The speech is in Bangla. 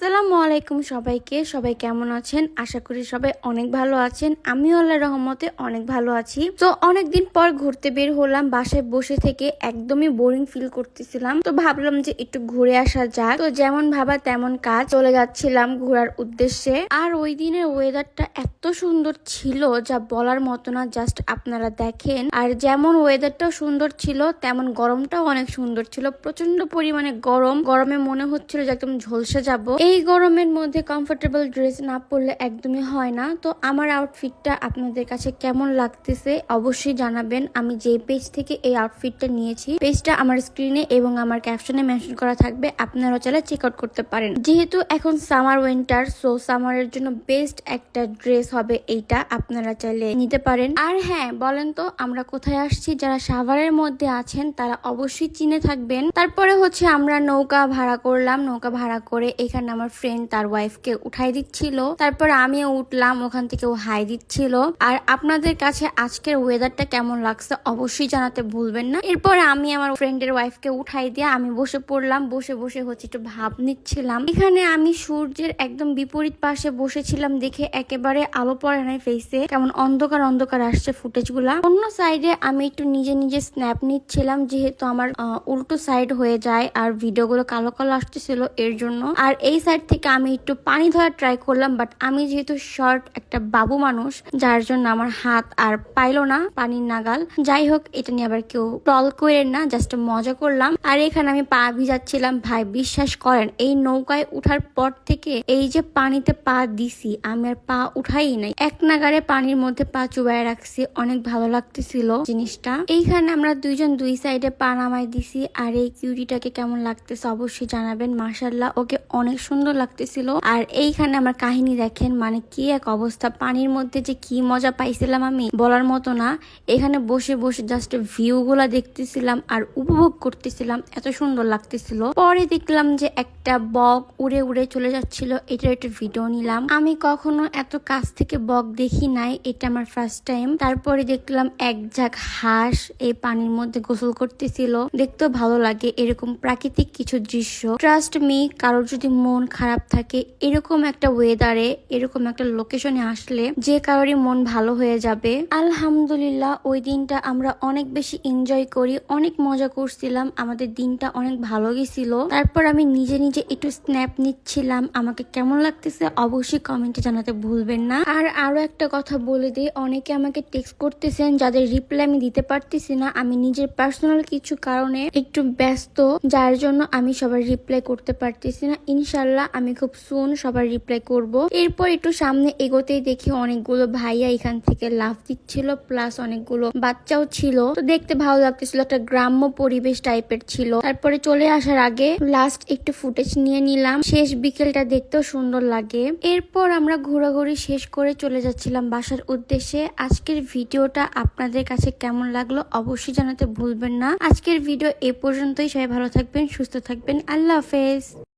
আসসালামু আলাইকুম সবাইকে। সবাই কেমন আছেন? আশা করি সবাই অনেক ভালো আছেন। আমি আল্লাহ রহমতে অনেক ভালো আছি। তো অনেকদিন পর ঘুরতে বের হলাম, বাসায় বসে থেকে একদমই বোরিং ফিল করতেছিলাম। তো ভাবলাম যে একটু ঘুরে আসা যাক। তো যেমন ভাবা তেমন কাজ, চলে যাচ্ছিলাম ঘোরার উদ্দেশ্যে। আর ওই দিনের ওয়েদারটা এত সুন্দর ছিল যা বলার মতো না জাস্ট আপনারা দেখেন। আর যেমন ওয়েদারটাও সুন্দর ছিল, তেমন গরমটাও অনেক সুন্দর ছিল। প্রচণ্ড পরিমাণে গরম। গরমে মনে হচ্ছিল যে একদম ঝলসে যাব। এই গরমের মধ্যে কমফোর্টেবল ড্রেস না পরলে একদমই হয় না। তো আমার আউটফিটটা আপনাদের কাছে কেমন লাগতেছে অবশ্যই জানাবেন। আমি যে পেজ থেকে এই আউটফিটটা নিয়েছি পেজটা আমার স্ক্রিনে এবং আমার ক্যাপশনে মেনশন করা থাকবে। আপনারা চাইলে চেক আউট করতে পারেন। যেহেতু এখন সামার উইন্টার সো সামারের জন্য বেস্ট একটা ড্রেস হবে এইটা আপনারা চাইলে নিতে পারেন। আর হ্যাঁ বলেন তো আমরা কোথায় আসছি? যারা সাভারের মধ্যে আছেন, তারা অবশ্যই চিনে থাকবেন। তারপরে হচ্ছে আমরা নৌকা ভাড়া করলাম। নৌকা ভাড়া করে এখানে আমার ফ্রেন্ড তার ওয়াইফকে উঠাই দিচ্ছিল। তারপর আমিও উঠলাম, ওখান থেকে ও হাই দিচ্ছিল। আর আপনাদের কাছে আজকের ওয়েদারটা কেমন লাগছে অবশ্যই জানাতে ভুলবেন না। এরপরে আমি আমার ফ্রেন্ডের ওয়াইফকে উঠাই দিয়ে আমি বসে পড়লাম, বসে বসে হচ্ছে একটু ভাব নিচ্ছিলাম। এখানে আমি সূর্যের একদম বিপরীত পাশে বসেছিলাম দেখে একেবারে আলো পড়ে নাই ফেসে কেমন অন্ধকার অন্ধকার আসছে ফুটেজগুলা। অন্য সাইডে আমি একটু নিজে নিজে স্ন্যাপ নিচ্ছিলাম যেহেতু আমার উল্টো সাইড হয়ে যায় আর ভিডিওগুলো কালো কালো আসতেছিল এর জন্য। আর এই সাইড থেকে আমি একটু পানি ধরার ট্রাই করলাম বাট আমি যেহেতু শর্ট একটা বাবু মানুষ, যার জন্য আমার হাত আর পাইলো না পানির নাগাল। যাই হোক, এটা নিয়ে আবার কেউ টল করেন না জাস্ট মজা করলাম। আর এখানে আমি পা ভিজাচ্ছিলাম, ভাই বিশ্বাস করেন, এই নৌকায় উঠার পর থেকে এই যে পানিতে পা দিছি, আমি আর পা উঠাই নাই। এক নাগারে পানির মধ্যে পা চুবাই রাখছি, অনেক ভালো লাগতেছিল জিনিসটা। এইখানে আমরা দুইজন দুই সাইডে পা নামাই দিছি, আর এই কিউটিটাকে কেমন লাগতেছে অবশ্যই জানাবেন মার্শাল্লাহ ওকে অনেক সুন্দর লাগতেছিল। আর এইখানে আমার কাহিনী দেখেন মানে কি এক অবস্থা। পানির মধ্যে যে কি মজা পাইছিলাম আমি, বলার মতো না। এখানে বসে বসে জাস্ট ভিউ গুলা দেখতেছিলাম আর উপভোগ করতেছিলাম, এত সুন্দর লাগতেছিল। পরে দেখলাম যে একটা বক উড়ে উড়ে চলে যাচ্ছিল, এটার একটা ভিডিও নিলাম। আমি কখনো এত কাছ থেকে বক দেখি নাই, এটা আমার ফার্স্ট টাইম তারপরে দেখলাম এক ঝাঁক হাঁস এই পানির মধ্যে গোসল করতেছিল। দেখতেও ভালো লাগে এরকম প্রাকৃতিক কিছু দৃশ্য। ট্রাস্ট মি কারোর যদি মন খারাপ থাকে, এরকম একটা ওয়েদারে এরকম একটা লোকেশনে আসলে যে কারোরই মন ভালো হয়ে যাবে। আলহামদুলিল্লাহ, ওই দিনটা আমরা অনেক বেশি এনজয় করি, অনেক মজা করছিলাম, আমাদের দিনটা অনেক ভালো গেছিল তারপর আমি নিজে নিজে একটু স্ন্যাপ নিচ্ছিলাম, আমাকে কেমন লাগতেছে অবশ্যই কমেন্টে জানাতে ভুলবেন না। আর আরও একটা কথা বলে দিই, অনেকে আমাকে টেক্সট করতেছেন, যাদের রিপ্লাই আমি দিতে পারতেছি না, আমি নিজের পার্সোনাল কিছু কারণে একটু ব্যস্ত, যার জন্য আমি সবার রিপ্লাই করতে পারতেছি না। ইনশাল্লাহ আমি খুব সুন সবার রিপ্লাই করব। এরপর একটু সামনে এগোতেই দেখি অনেকগুলো ভাইয়া এখান থেকে লাভ দিচ্ছিল প্লাস অনেকগুলো বাচ্চাও ছিল। তো দেখতে ভালো লাগতেছিল, একটা গ্রাম্য পরিবেশ টাইপের ছিল। তারপরে চলে আসার আগে লাস্ট একটু ফুটেজ নিয়ে নিলাম। শেষ বিকেলটা দেখতেও সুন্দর লাগে। এরপর আমরা ঘোরাঘুরি শেষ করে চলে যাচ্ছিলাম বাসার উদ্দেশ্যে। আজকের ভিডিওটা আপনাদের কাছে কেমন লাগল অবশ্যই জানাতে ভুলবেন না। আজকের ভিডিও এ পর্যন্তই। সবাই ভালো থাকবেন, সুস্থ থাকবেন। আল্লাহ হাফেজ।